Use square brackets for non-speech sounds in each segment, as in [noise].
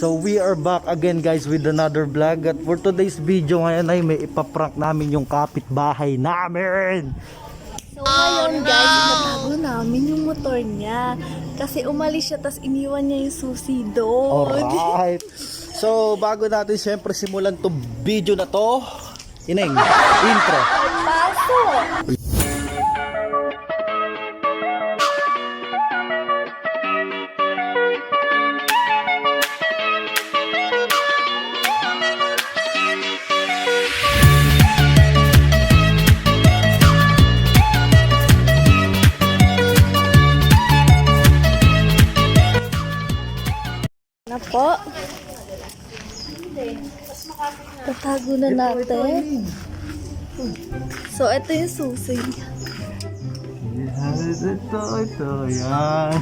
So we are back again guys with another vlog. At for today's video ngayon ay may ipaprank namin yung kapitbahay namin. So ngayon guys, itatago namin yung motor niya. Kasi umalis siya, tas iniwan niya yung susi doon. Alright. So bago natin syempre simulan to video na to. Ineng, intro Na po. Tatago na natin. So, ito yung susi. Ito, ito, yan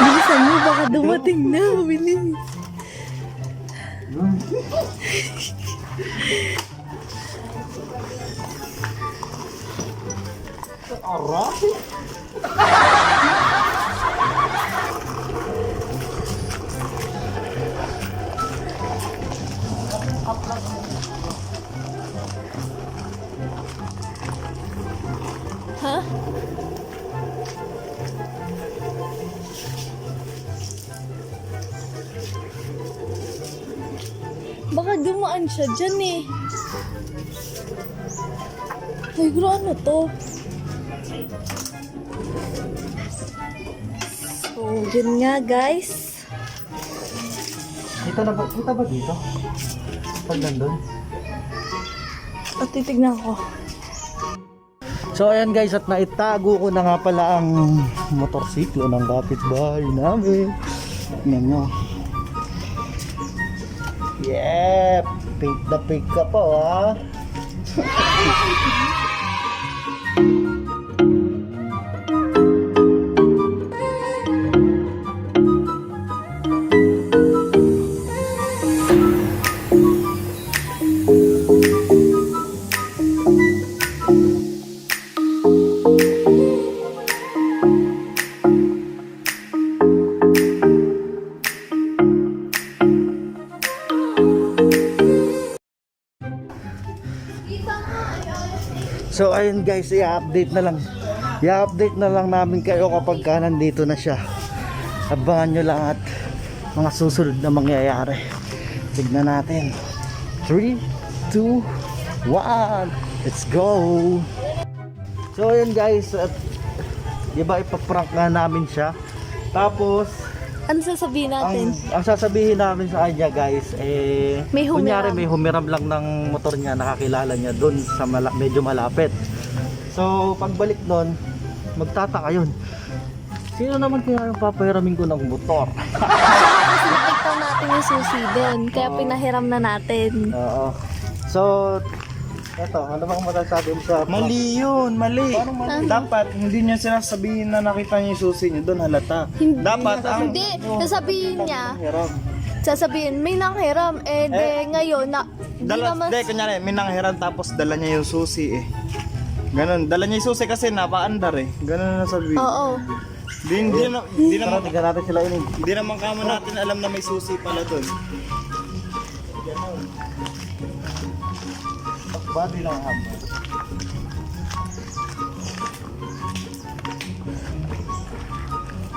Bilisan mo, baka dumating na. Bilis. Aray Ha? Baka dumaan siya dyan eh. Ay, ano to? Yun nga guys. Kita na ba, kita ba dito? Pag nandun? At titignan ko. So ayan guys at naitago ko na nga pala ang motorsiklo ng kapitbahay namin. Tingnan nyo. Yep! Pick the pick ka pa ha. So ayun guys, i-update na lang. I-update na lang namin kayo kapag ka nandito na siya. Abangan nyo lang at mga susunod na mangyayari. Tignan natin. 3, 2, 1, let's go! So ayun guys, at di ba ipaprank nga namin siya. Tapos, Ano sasabihin ang, natin? ang sasabihin namin sa kanya guys, eh, May humiram. kunyari may humiram lang ng motor niya, nakakilala niya doon sa mala- medyo malapit. So, pagbalik doon, magtataka yun. Sino naman kaya yung papahiramin ko ng motor? Kasi nakita natin yung susi doon. Kaya pinahiram na natin. Oo. So, eto, ano bang masasabi mo sa... Mali yun, mali. Dapat hindi niya sinasabihin na nakita niya yung susi niya doon halata. Hindi. Dapat ang Hindi, sasabihin niya, Hiram. sasabihin, may nanghiram. Eh, de, ngayon, na, di dala, naman, de, kunyari, may nanghiram tapos dala niya yung susi eh. Ganon, dala niya yung susi kasi napaandar eh. Ganon na sabihin. oo. Di, hindi, na, hindi, Tara, naman, tignan natin sila ini. hindi naman kamo natin alam na may susi pala doon. Body lang ang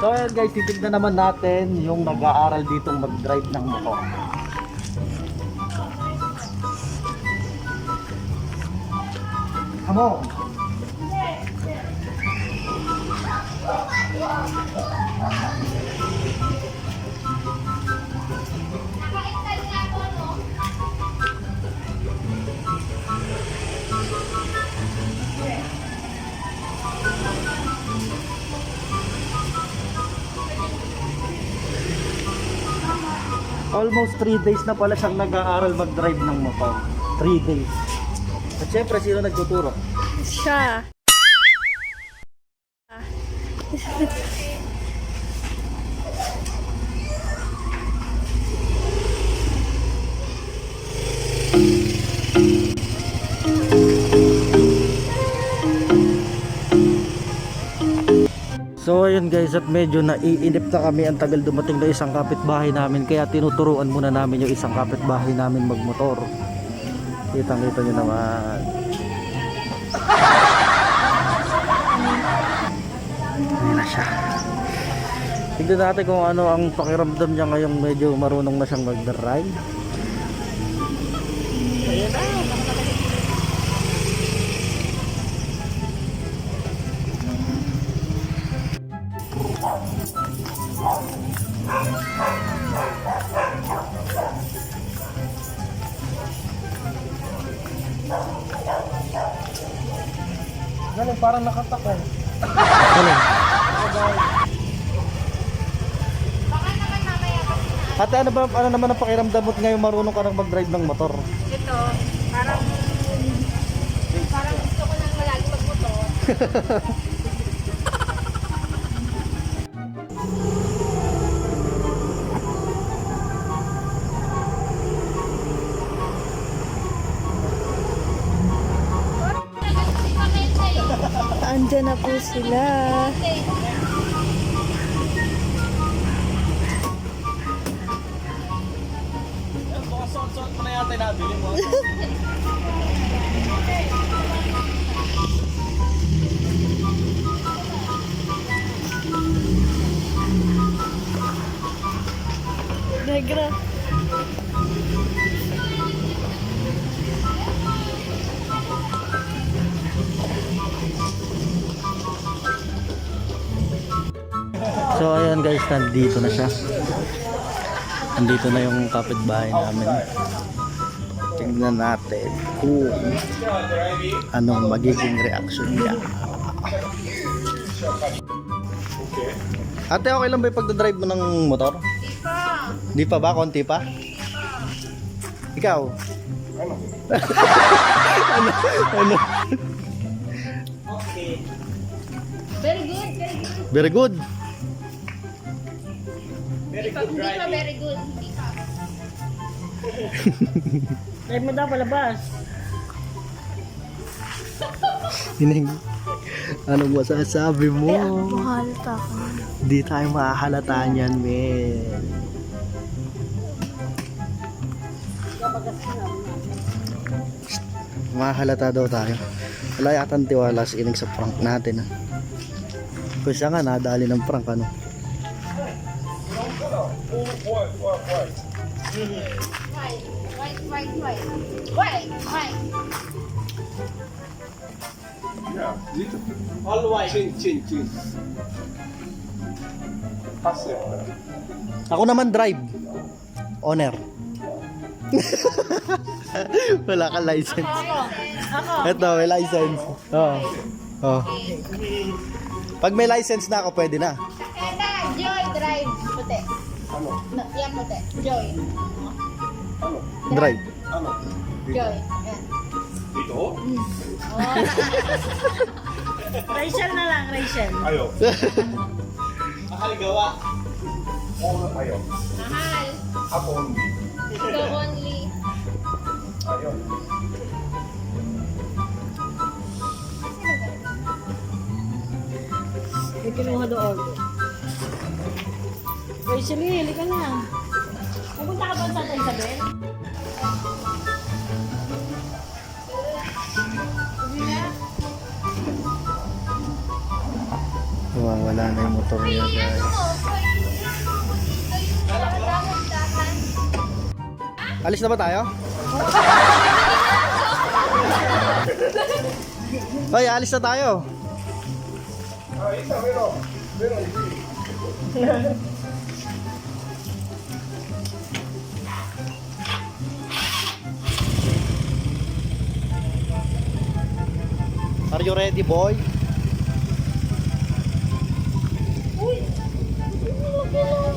So ayan guys, titignan naman natin yung nag-aaral ditong mag-drive ng motor. Come on! Almost 3 days na pala siyang nag-aaral mag-drive ng motor. 3 days. At syempre, sino nagtuturo? Siya. Guys at medyo naiinip na kami ang tagal dumating na isang kapitbahay namin kaya tinuturuan muna namin yung isang kapitbahay namin magmotor. Kitang kita nyo naman. [laughs] Ayan na siya. Tignan natin kung ano ang pakiramdam niya ngayong medyo marunong na siyang mag-drive. Galing, parang nakatakon. Ano? Ate, ano ba ano naman ang pakiramdam mo at ngayon marunong ka nang mag-drive ng motor? Ito, parang... Parang gusto ko nang malagi magmotor. [laughs] nabili mo. Negra. Guys, nandito na siya. Nandito na yung kapitbahay namin. Tingnan natin kung anong magiging reaction niya. Ate, okay lang ba yung pagdadrive mo ng motor? Di pa ba? Konti pa? Ikaw? Ano? [laughs] ano? Very good, very good. Very good. Hindi pa, very good. Hindi pa. [laughs] Drive mo daw palabas. Hining, anong masasabi mo? Mahalata ka na. Di tayo mahahalata niyan, men. Mahalata daw tayo. Wala yatang tiwala sa inig sa prank natin. Ha? Kung siya nga, nadali ng prank, ano? Why? Why? Why? Why? Why? Why? All white. Chin, chin. Ako naman drive. Owner. [laughs] Wala ka license. Ako. Ito, may license. Oo. Oh. Pag may license na ako, pwede na. Ano? No, yan puti. Joy. Drive. Joy. Yan. [laughs] Rachel na lang, Rachel. Nakaligawa. Mahal. Ikaw only. May kinuha doon. Rachel, hili ka na. Pupunta ka ba sa Santa Isabel? Wala na yung motor niya, guys. Alis na ba tayo? [laughs] Hoy, alis na tayo. [laughs] Are you ready, boy?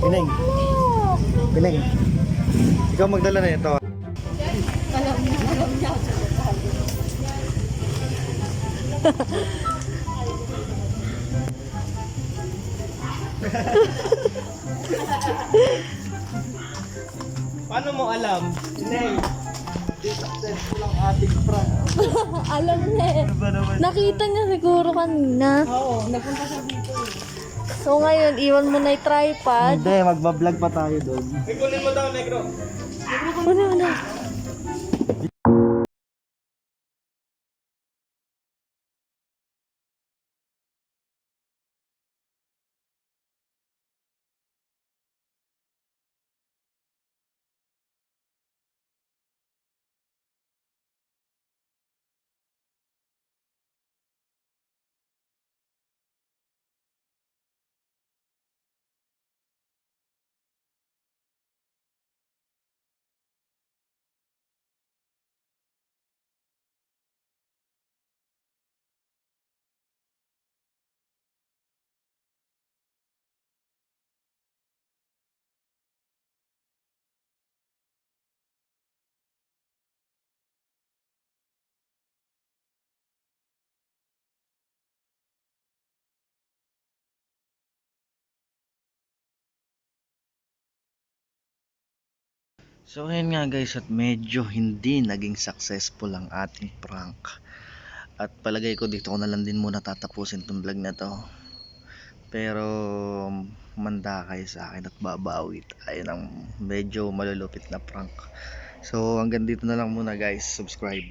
Pineng. Pineng. Ikaw magdala na ito. Paano mo alam? Neng. Successful ang ating prank. Alam niya eh. Ano ba naman? Nakita niya siguro kanina. Oo, nagpunta siya dito eh. So ngayon, iwan mo na yung tripod. Hindi, magbablog pa tayo doon. Ikunin mo daw, negro. Ano na? So ayun nga guys at medyo hindi naging successful ang ating prank. At palagay ko dito ko na lang din muna tatapusin tong vlog na to. Pero manda kayo sa akin at babawi tayo ng medyo malulupit na prank. So hanggang dito na lang muna guys. Subscribe.